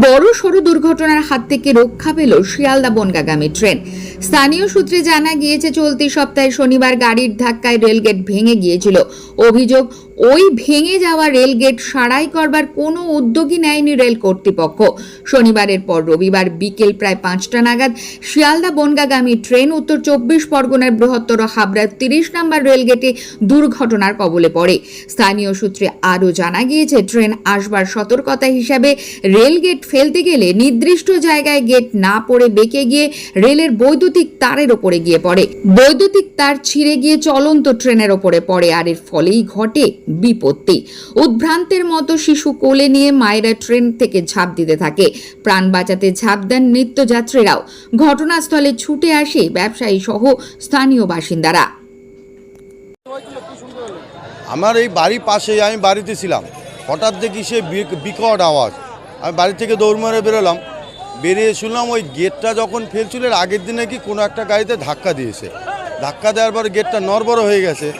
বড় সরু দুর্ঘটনার হাত থেকে রক্ষা পেল শিয়ালদা বনগাগামী ট্রেন। স্থানীয় সূত্রে জানা গিয়েছে, চলতি সপ্তাহে শনিবার গাড়ির ধাক্কায় রেলগেট ভেঙে গিয়েছিল। অভিযোগ ওই ভেঙে যাওয়া রেলগেট সারাই করবার কোনো উদ্যোগই নেয়নি রেল কর্তৃপক্ষ। শনিবারের পর রবিবার বিকেল প্রায় পাঁচটা নাগাদ শিয়ালদা বনগাগামী ট্রেন উত্তর চব্বিশ পরগনার বৃহত্তর হাবড়ার তিরিশ নম্বর রেলগেটে দুর্ঘটনার কবলে পড়ে। স্থানীয় সূত্রে আরও জানা গিয়েছে, ট্রেন আসবার সতর্কতা হিসাবে রেলগেট ফেলতে গেলে নির্দিষ্ট জায়গায় গেট না পড়ে বেঁকে গিয়ে রেলের বৈদ্যুতিক তারের ওপরে গিয়ে পড়ে। বৈদ্যুতিক তার ছিঁড়ে গিয়ে চলন্ত ট্রেনের ওপরে পড়ে, আর এর ফলেই ঘটে বিপত্তি। উদ্ভ্রান্তের মতো শিশু কোলে নিয়ে মায়েরা ট্রেন থেকে ঝাঁপ দিতে থাকে। প্রাণ বাঁচাতে ঝাঁপ দেন নিত্যযাত্রীরাও। ঘটনাস্থলে ছুটে আসে ব্যবসায়ী সহ স্থানীয় বাসিন্দারা। আমার এই বাড়ির পাশে আমি বাড়িতে ছিলাম। হঠাৎ দেখি সে বিক- বিকট আওয়াজ। আমি বাড়ি থেকে দৌড় মারে বেরোলাম। বেরিয়ে শুনলাম ওই গেটটা যখন ফেলছিল আগের দিনে কি কোনো একটা গাড়িতে ধাক্কা দিয়েছে। ধাক্কা দেওয়ার পরে গেটটা নরবর হয়ে গেছে।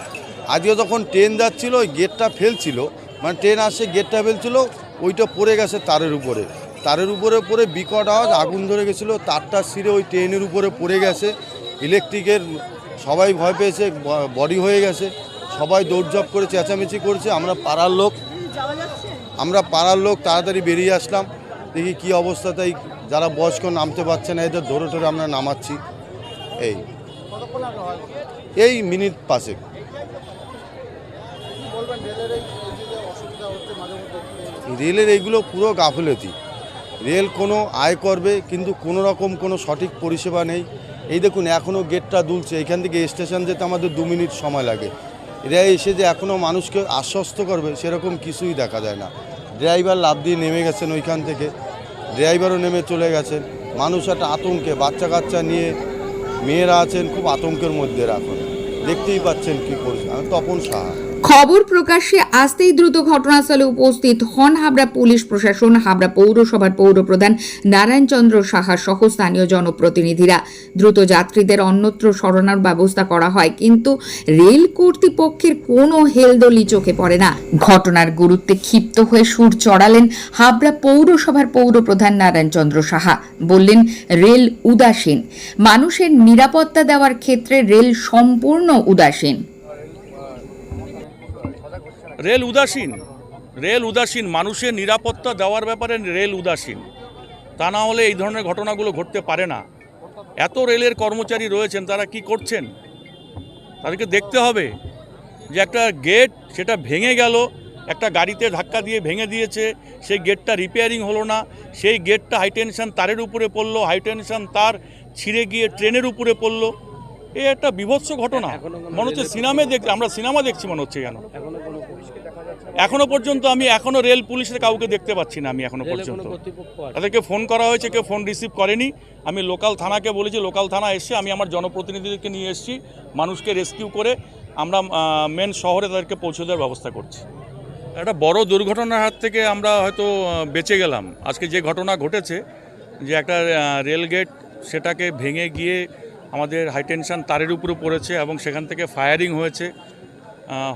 আজকে যখন ট্রেন যাচ্ছিল, ওই গেটটা ফেলছিল মানে ট্রেন আসে গেটটা ফেলছিল, ওইটা পড়ে গেছে তারের উপরে। তারের উপরে পড়ে বিকট আওয়াজ, আগুন ধরে গেছিল, তারটা ছিঁড়ে ওই ট্রেনের উপরে পড়ে গেছে। ইলেকট্রিকের সবাই ভয় পেয়েছে বডি হয়ে গেছে, সবাই দৌড়ঝাঁপ করে, চেঁচামেচি করছে, আমরা পাড়ার লোক। আমরা পাড়ার লোক, তাড়াতাড়ি বেরিয়ে আসলাম। দেখি কি অবস্থা, তাই যারা বয়স্ক নামতে পারছে না, এদের ধরে ধরে আমরা নামাচ্ছি। এই। এই মিনিট পাশে রেলের এইগুলো পুরো গাফিলতি। রেল কোনো আয় করবে, কিন্তু কোনো রকম কোনো সঠিক পরিষেবা নেই। এই দেখুন এখনও গেটটা দুলছে, এখান থেকে স্টেশন যেতে আমাদের দু মিনিট সময় লাগে। এরা এসে যে এখনও মানুষকে আশ্বস্ত করবে, সেরকম কিছুই দেখা যায় না। ড্রাইভার লাভ দিয়ে নেমে গেছেন ওইখান থেকে। ড্রাইভারও নেমে চলে গেছেন। মানুষ একটা আতঙ্কে বাচ্চা কাচ্চা নিয়ে মেয়েরা আছেন, খুব আতঙ্কের মধ্যে রাখুন। দেখতেই পাচ্ছেন কি করছে। আমি তপন সাহা। খবর প্রকাশ্যে আসতেই দ্রুত ঘটনাস্থলে উপস্থিত হন হাবড়া পুলিশ প্রশাসন, হাবড়া পৌরসভার পৌরপ্রধান নারায়ণচন্দ্র সাহা সহ স্থানীয় জনপ্রতিনিধিরা। দ্রুত যাত্রীদের অন্যত্র সরানোর ব্যবস্থা করা হয়, কিন্তু রেল কর্তৃপক্ষের কোনো হেলদলি চোখে পড়ে না। ঘটনার গুরুত্বে ক্ষিপ্ত হয়ে সুর চড়ালেন হাবড়া পৌরসভার পৌরপ্রধান নারায়ণচন্দ্র সাহা। বললেন, রেল উদাসীন। মানুষের নিরাপত্তা দেওয়ার ক্ষেত্রে রেল সম্পূর্ণ উদাসীন। রেল উদাসীন। রেল উদাসীন মানুষের নিরাপত্তা দেওয়ার ব্যাপারে রেল উদাসীন। তা না হলে এই ধরনের ঘটনাগুলো ঘটতে পারে না। এত রেলের কর্মচারী রয়েছেন তারা কি করছেন? তাদেরকে দেখতে হবে যে একটা গেট সেটা ভেঙে গেল একটা গাড়িতে ধাক্কা দিয়ে ভেঙে দিয়েছে সেই গেটটা রিপেয়ারিং হলো না সেই গেটটা হাইটেনশন তারের উপরে পড়ল হাইটেনশন তার ছিঁড়ে গিয়ে ট্রেনের উপরে পড়ল। এ একটা বিভৎস ঘটনা। মনে হচ্ছে সিনেমা দেখ আমরা সিনেমা দেখছি মনে হচ্ছে যেন। এখনও পর্যন্ত আমি এখনও রেল পুলিশের কাউকে দেখতে পাচ্ছি না আমি এখনও পর্যন্ত। তাদেরকে ফোন করা হয়েছে কেউ ফোন রিসিভ করেনি। আমি লোকাল থানাকে বলেছি লোকাল থানা এসে আমি আমার জনপ্রতিনিধিদেরকে নিয়ে এসেছি মানুষকে রেস্কিউ করে আমরা মেন শহরে তাদেরকে পৌঁছে দেওয়ার ব্যবস্থা করছি। একটা বড় দুর্ঘটনার হাত থেকে আমরা হয়তো বেঁচে গেলাম। আজকে যে ঘটনা ঘটেছে যে একটা রেল গেট সেটাকে ভেঙে গিয়ে আমাদের হাইটেনশন তারের উপরে পড়েছে এবং সেখান থেকে ফায়ারিং হয়েছে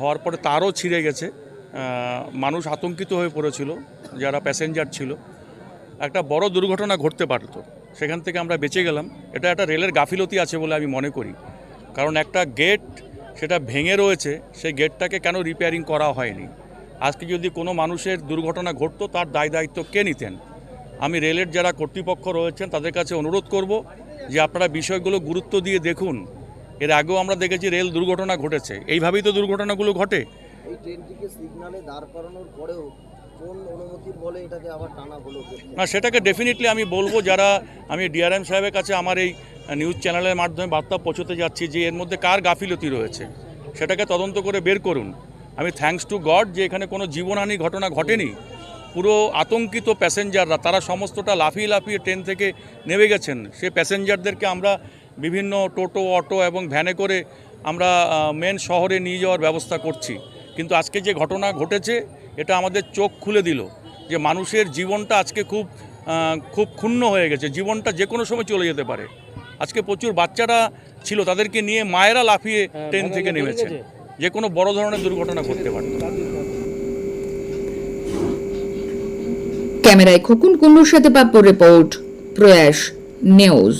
হওয়ার পরে তারও ছিঁড়ে গেছে। মানুষ আতঙ্কিত হয়ে পড়েছিল, যারা প্যাসেঞ্জার ছিল। একটা বড় দুর্ঘটনা ঘটতে পারত, সেখান থেকে আমরা বেঁচে গেলাম। এটা একটা রেলের গাফিলতি আছে বলে আমি মনে করি। কারণ একটা গেট সেটা ভেঙে রয়েছে, সেই গেটটাকে কেন রিপেয়ারিং করা হয়নি? আজকে যদি কোনো মানুষের দুর্ঘটনা ঘটতো, তার দায় দায়িত্ব কে নিতেন? আমি রেলের যারা কর্তৃপক্ষ রয়েছেন, তাদের কাছে অনুরোধ করব যে আপনারা বিষয়গুলো গুরুত্ব দিয়ে দেখুন। এর আগেও আমরা দেখেছি রেল দুর্ঘটনা ঘটেছে। এইভাবেই তো দুর্ঘটনাগুলো ঘটে। ট্রেনটিকে সিগনালে দাঁড় করানোর পরেও না, সেটাকে ডেফিনেটলি আমি বলব যারা, আমি ডিআরএম সাহেবের কাছে আমার এই নিউজ চ্যানেলের মাধ্যমে বার্তা পৌঁছতে যাচ্ছি যে এর মধ্যে কার গাফিলতি রয়েছে, সেটাকে তদন্ত করে বের করুন। আমি থ্যাঙ্কস টু গড যে এখানে কোনো জীবনহানি ঘটনা ঘটেনি, পুরো আতঙ্কিত প্যাসেঞ্জাররা, তারা সমস্তটা লাফিয়ে লাফিয়ে ট্রেন থেকে নেমে গেছেন। সে প্যাসেঞ্জারদেরকে আমরা বিভিন্ন টোটো, অটো এবং ভ্যানে করে আমরা মেন শহরে নিয়ে যাওয়ার ব্যবস্থা করছি। কিন্তু আজকে যে ঘটনা ঘটেছে এটা আমাদের চোখ খুলে দিল যে মানুষের জীবনটা আজকে খুব খুব ক্ষুণ্ণ হয়ে গেছে জীবনটা যে কোনো সময় চলে যেতে পারে। আজকে প্রচুর বাচ্চারা ছিল তাদেরকে নিয়ে মায়েরা লাফিয়ে ট্রেন থেকে নেমেছে। যে কোনো বড় ধরনের দুর্ঘটনা ঘটতে পারত ক্যামেরায় খোকুন কুন্ডুর সাথে পাপ্পর রিপোর্ট প্রয়াস নিউজ।